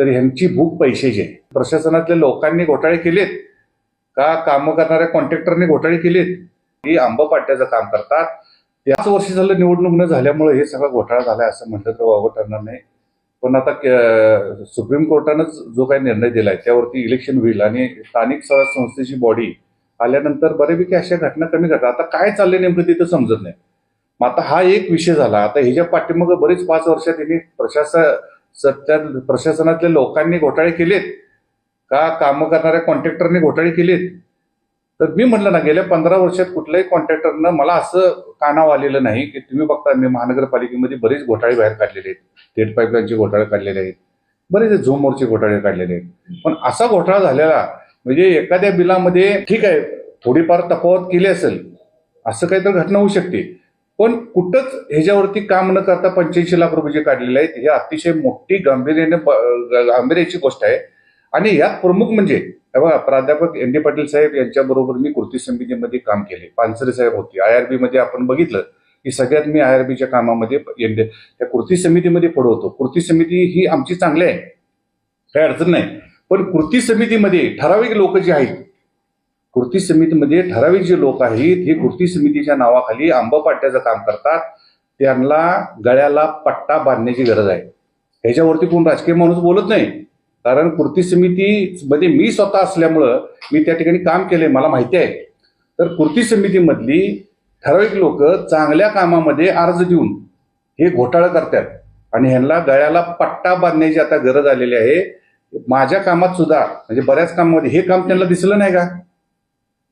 तर ह्यांची भूक पैशाची आहे. प्रशासनातल्या लोकांनी घोटाळे केलेत. का कामं करणाऱ्या कॉन्ट्रॅक्टरने घोटाळे केलेत? ही आंबा पाट्याचं काम करतात? त्याच वर्षी झालं निवडणूक न झाल्यामुळे हे सगळा घोटाळा झाला असं म्हटलं तर वावं ठरणार नाही. पण आता सुप्रीम कोर्टानंच जो काही निर्णय दिलाय त्यावरती इलेक्शन होईल आणि स्थानिक स्वराज संस्थेची बॉडी आल्यानंतर बऱ्यापैकी अशा घटना कमी घडतात आता काय चाललंय नेमकं तिथं समजत नाही. मग आता हा एक विषय झाला. आता ह्याच्या पाठीमागं बरेच पाच वर्षात त्यांनी प्रशासन सत्या प्रशासनातल्या लोकांनी घोटाळे केलेत का कामं करणाऱ्या कॉन्ट्रॅक्टरने घोटाळे केलेत? तर मी म्हटलं ना गेल्या पंधरा वर्षात कुठल्याही कॉन्ट्रॅक्टरनं मला असं कानाव आलेलं नाही की तुम्ही बघता मी महानगरपालिकेमध्ये बरेच घोटाळे बाहेर काढलेले आहेत. थेट पाईपलाईनचे घोटाळे काढलेले आहेत. बरेच झोमोरचे घोटाळे काढलेले आहेत. पण असा घोटाळा झालेला म्हणजे एखाद्या बिलामध्ये ठीक आहे थोडीफार तफावत केली असेल असं काहीतरी घटना होऊ शकते. पण कुठंच ह्याच्यावरती काम न करता पंच्याऐंशी लाख रुपये जे काढलेले आहेत हे अतिशय मोठी गांभीर्याने ब- गांभीर्याची गोष्ट आहे. आणि यात प्रमुख म्हणजे बघा प्राध्यापक एन डी पाटील साहेब यांच्याबरोबर मी कृती समितीमध्ये काम केले. पानसरे साहेब होते. आय आर बीमध्ये आपण बघितलं की सगळ्यात मी आय आर बीच्या कामामध्ये ND त्या कृती समितीमध्ये पुढे होतो कृती समिती ही आमची चांगली आहे. काही अडचण नाही. पण कृती समितीमध्ये ठराविक लोक जे आहेत कृती समितीमध्ये ठराविक जे लोक आहेत हे कृती समितीच्या नावाखाली आंबपाट्याचं काम करतात. त्यांना गळ्याला पट्टा बांधण्याची गरज आहे. ह्याच्यावरती कोण राजकीय माणूस बोलत नाही. कारण कृती समितीमध्ये मी स्वतः असल्यामुळं मी त्या ठिकाणी काम केले मला माहिती आहे. तर कृती समितीमधली ठराविक लोक चांगल्या कामामध्ये अर्ज देऊन हे घोटाळा करतात. आणि ह्यांना गळ्याला पट्टा बांधण्याची आता गरज आलेली आहे. माझ्या कामात सुद्धा म्हणजे बऱ्याच कामामध्ये हे काम त्यांना दिसलं नाही का?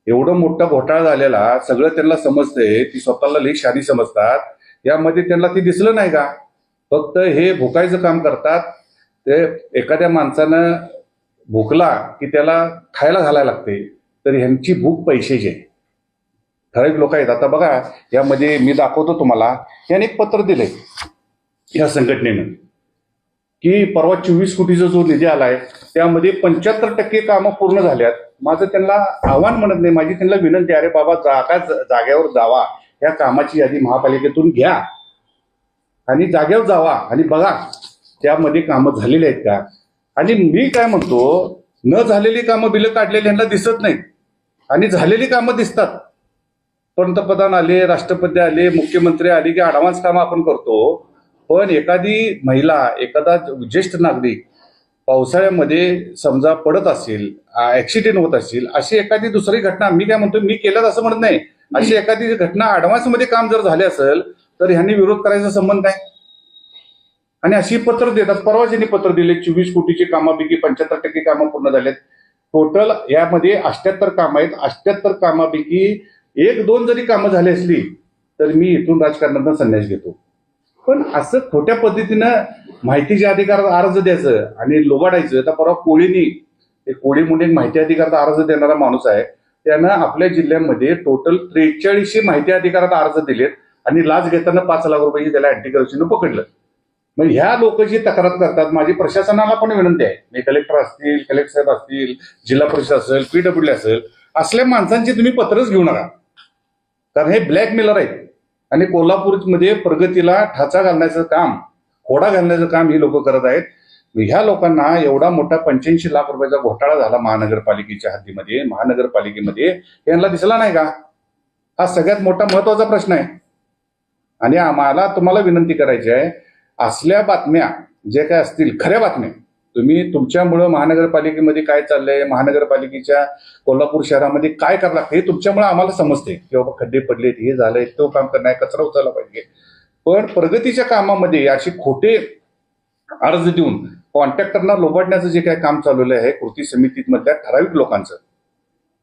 एवढं मोठा घोटाळा झालेला सगळं त्यांना समजतंय ती स्वतःला लई शानी समजतात. यामध्ये त्यांना ते दिसलं नाही का? फक्त हे भुकायचं काम करतात. ते एखाद्या माणसानं भुकला की त्याला खायला घालायला लागते. तर ह्यांची भूक पैशाची आहे. ठराविक लोक आहेत. आता बघा यामध्ये मी दाखवतो तुम्हाला. याने एक पत्र दिले या संघटनेनं की परवा चोवीस कोटीचा जो निधी आलाय त्यामध्ये पंच्याहत्तर टक्के कामं पूर्ण झाल्यात. माझं त्यांना आव्हान म्हणत नाही. माझी त्यांना विनंती अरे बाबा जागा जाग्यावर जावा. या कामाची यादी महापालिकेतून घ्या. आणि जागेवर जावा आणि बघा त्यामध्ये कामं झालेली आहेत का? आणि मी काय म्हणतो न झालेली कामं बिलं काढलेली यांना दिसत नाहीत. आणि झालेली कामं दिसतात. पंतप्रधान आले राष्ट्रपती आले मुख्यमंत्री आले की अडवान्स कामं आपण करतो. पण एखादी महिला एखादा ज्येष्ठ नागरिक पावसाळ्यामध्ये समजा पडत असेल ऍक्सिडेंट होत असेल अशी एखादी दुसरी घटना मी काय म्हणतो मी केलं असं म्हणत नाही. अशी एखादी घटना ऍडव्हान्समध्ये काम जर झाले असेल तर ह्यांनी विरोध करायचा संबंध काय? आणि अशी पत्र देतात परवाच यांनी पत्र दिले चोवीस कोटीची कामापैकी पंच्याहत्तर टक्के कामं पूर्ण झालेत. टोटल यामध्ये अष्ट्याहत्तर कामं आहेत. अष्ट्याहत्तर कामापैकी एक दोन जरी कामं झाली असली तर मी इथून राजकारणातून संन्यास घेतो. पण असं खोट्या पद्धतीनं माहितीच्या अधिकारात अर्ज द्यायचं आणि लोबाडायचं तर परवा कोळीनी कोळी म्हणून एक माहिती अधिकारात अर्ज देणारा माणूस आहे त्यानं आपल्या जिल्ह्यामध्ये टोटल त्रेचाळीसशे माहिती अधिकारात अर्ज दिलेत आणि लाच घेताना पाच लाख रुपयाची त्याला अँटी करप्शननं पकडलं. मग ह्या लोक जी तक्रार करतात माझी प्रशासनाला पण विनंती आहे. मी कलेक्टर असतील कलेक्टर साहेब असतील जिल्हा परिषद असेल पीडब्ल्यू असेल असल्या माणसांची तुम्ही पत्रच घेऊ नका. कारण हे ब्लॅकमेलर आहेत. आणि कोल्हापूरमध्ये प्रगतीला ठाचा घालण्याचं काम खोडा घालण्याचं काम ही लोक करत आहेत. ह्या लोकांना एवढा मोठा पंच्याऐंशी लाख रुपयाचा घोटाळा झाला महानगरपालिकेच्या हद्दीमध्ये. महानगरपालिकेमध्ये यांना दिसला नाही का? हा सगळ्यात मोठा महत्त्वाचा प्रश्न आहे. आणि आम्हाला तुम्हाला विनंती करायची आहे असल्या बातम्या जे काय असतील खऱ्या बातम्या तुम्ही तुमच्यामुळं महानगरपालिकेमध्ये काय चाललंय महानगरपालिकेच्या कोल्हापूर शहरामध्ये काय करावं लागतं हे तुमच्यामुळे आम्हाला समजते की बाबा खड्डे पडलेत हे झालंय तो काम करणार कचरा उचलला पाहिजे. पण प्रगतीच्या कामामध्ये अशी खोटे अर्ज देऊन कॉन्ट्रॅक्टरना लोबाडण्याचं जे काय काम चालवलं आहे कृती समितीमधल्या ठराविक लोकांचं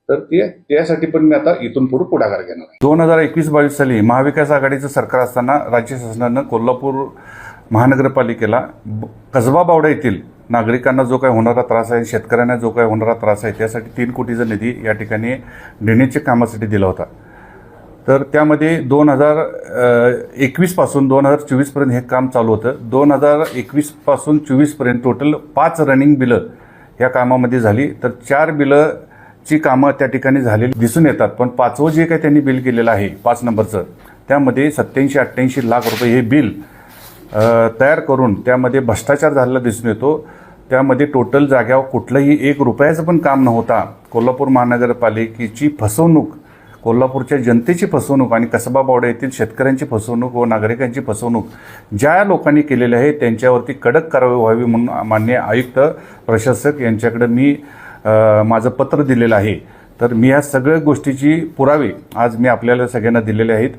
तर ते त्यासाठी पण मी आता इथून पुढे पुढाकार घेणार आहे. दोन हजार एकवीस बावीस साली महाविकास आघाडीचं सरकार असताना राज्य शासनानं कोल्हापूर महानगरपालिकेला ब- कसबा बावडा येथील नागरिकांना जो काही होणारा त्रास आहे शेतकऱ्यांना जो काही होणारा त्रास आहे त्यासाठी तीन कोटीचा निधी या ठिकाणी ड्रेनेजच्या कामासाठी दिला होता. तर त्यामध्ये दोन हजार एकवीसपासून दोन हजार चोवीसपर्यंत हे काम चालू होतं. दोन हजार एकवीसपासून चोवीसपर्यंत टोटल पाच रनिंग बिलं या कामामध्ये झाली. तर चार बिलं ची कामं त्या ठिकाणी झालेली दिसून येतात. पण पाचवं जे काही त्यांनी बिल केलेलं आहे पाच नंबरचं त्यामध्ये सत्याऐंशी अठ्ठ्याऐंशी लाख रुपये हे बिल तयार करून त्यामध्ये भ्रष्टाचार झालेला दिसून येतो. त्यामध्ये टोटल जाग्यावर कुठलंही एक रुपयाचं पण काम नव्हता. कोल्हापूर महानगरपालिकेची फसवणूक कोल्हापूरच्या जनतेची फसवणूक आणि कसबा बावडा येथील शेतकऱ्यांची फसवणूक व नागरिकांची फसवणूक ज्या लोकांनी केलेली आहे त्यांच्यावरती कडक कारवाई व्हावी म्हणून मान्य आयुक्त प्रशासक यांच्याकडे मी माझं पत्र दिलेलं आहे. तर मी ह्या सगळ्या गोष्टीची पुरावे आज मी आपल्याला सगळ्यांना दिलेले आहेत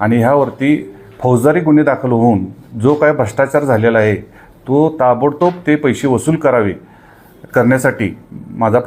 आणि ह्यावरती फौजदारी गुन्हे दाखल होऊन जो काय भ्रष्टाचार झालेला आहे तो ताबडतोब ते पैसे वसूल करावे करण्यासाठी माझा